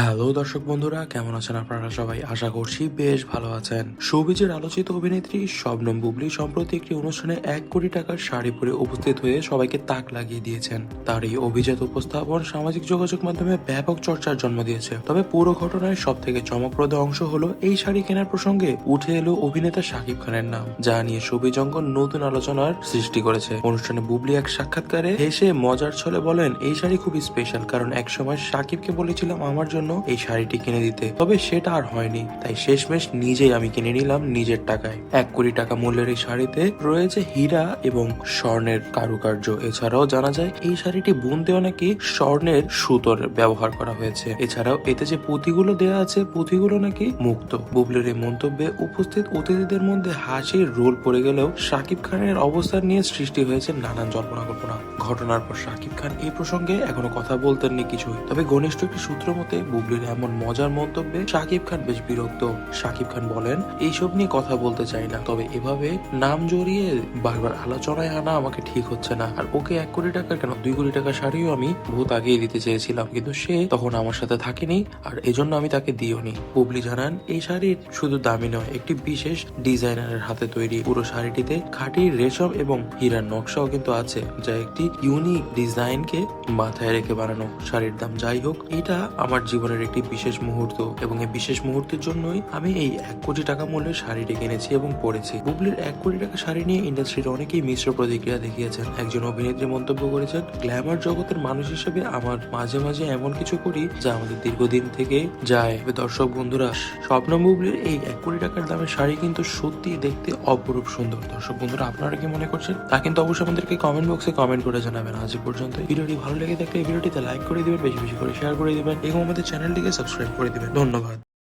Hello দর্শক বন্ধুরা, কেমন আছেন আপনারা সবাই? আশা করছি বেশ ভালো আছেন। সৌবিজের আলোচিত অভিনেত্রী শবনম বুবলি সম্প্রতি একটি অনুষ্ঠানে এক কোটি টাকার শাড়ি পরে উপস্থিত হয়ে সবাইকে তাক লাগিয়ে দিয়েছেন। তার এই অভিজাত উপস্থাপন সামাজিক যোগাযোগ মাধ্যমে ব্যাপক চর্চার জন্ম দিয়েছে। তবে পুরো ঘটনায় সব থেকে চমকপ্রদ অংশ হলো এই শাড়ি কেনার প্রসঙ্গে উঠে এলো অভিনেতা শাকিব খানের নাম, যা নিয়ে সবিজ অঙ্গন নতুন আলোচনার সৃষ্টি করেছে। অনুষ্ঠানে বুবলি এক সাক্ষাৎকারে হেসে মজার ছলে বলেন, এই শাড়ি খুবই স্পেশাল কারণ একসময় শাকিবকে বলেছিলাম, আমার জন্য এই শাড়িটি কিনে দিতে। তবে সেটা আর হয়নি। তাই শেষমেশ নিজেই আমি কিনে নিলাম নিজের টাকায়। এক কোটি টাকা মূল্যের এই শাড়িতে রয়েছে হীরা এবং স্বর্ণের কারুকার্য। এছাড়াও জানা যায়, এই শাড়িটি বুনতেও নাকি স্বর্ণের সুতোর ব্যবহার করা হয়েছে। এছাড়াও এতে যে পুঁথিগুলো দেওয়া আছে, পুঁথিগুলো নাকি মুক্ত। বুবলির এই মন্তব্যে উপস্থিত অতিথিদের মধ্যে হাসির রোল পড়ে গেলেও শাকিব খানের অবস্থান নিয়ে সৃষ্টি হয়েছে নানান জল্পনা কল্পনা ঘটনার পর শাকিব খান এই প্রসঙ্গে এখনও কথা বলতেননি কিছুই। তবে ঘনিষ্ঠ একটি সূত্র মতে বুবলির এমন মজার মন্তব্যে শাকিব খান বেশ বিরক্ত। শাকিব খান বলেন, এইসব নিয়ে কথা বলতে চাই না, তবে এভাবে নাম জড়িয়ে বারবার আলোচনায় আনা আমাকে ঠিক হচ্ছে না। আর ওকে এক কোটি টাকা কেন, দুই কোটি টাকা শাড়িও আমি বহুত আগেই দিতে চেয়েছিলাম, কিন্তু সে তখন আমার সাথে থাকেনি আর এজন্য আমি তাকে দিওনি। বুবলি জানান, এই শাড়ির শুধু দামি নয়, একটি বিশেষ ডিজাইনারের হাতে তৈরি। পুরো শাড়িটিতে খাঁটি রেশম এবং হীরার নকশাও কিন্তু আছে, যা একটি ইউনিক ডিজাইনকে মাথায় রেখে বানানো। শাড়ির দাম যাই হোক, এটা আমার জীবনের একটি বিশেষ মুহূর্ত এবং এই বিশেষ মুহূর্তের জন্যই আমি এই এক কোটি টাকা মূল্যের শাড়িটি কিনেছি এবং পরেছি। বুবলির এক কোটি টাকা শাড়ি নিয়ে ইন্ডাস্ট্রির অনেকেই মিশ্র প্রতিক্রিয়া দেখিয়েছেন। একজন অভিনেত্রী মন্তব্য করেছেন, গ্ল্যামার জগতের মানুষ হিসেবে আমার মাঝে মাঝে এমন কিছু করি যা আমাদের দীর্ঘদিন থেকে যায়। দর্শক বন্ধুরা, স্বপ্ন বুবলির এই এক কোটি টাকার দামের শাড়ি কিন্তু সত্যি দেখতে অপরূপ সুন্দর। দর্শক বন্ধুরা, আপনারা কি মনে করছেন? তা কিন্তু অবশ্যই আমাদেরকে কমেন্ট বক্সে কমেন্ট করে জানাবেন। আজ পর্যন্ত ভিডিওটি ভালো লেগে থাকলে ভিডিওটিতে লাইক করে দিবেন, বেশি বেশি করে শেয়ার করে দিবেন। এবং আমাদের চ্যানেলটিকে সাবস্ক্রাইব করে দিবেন। ধন্যবাদ।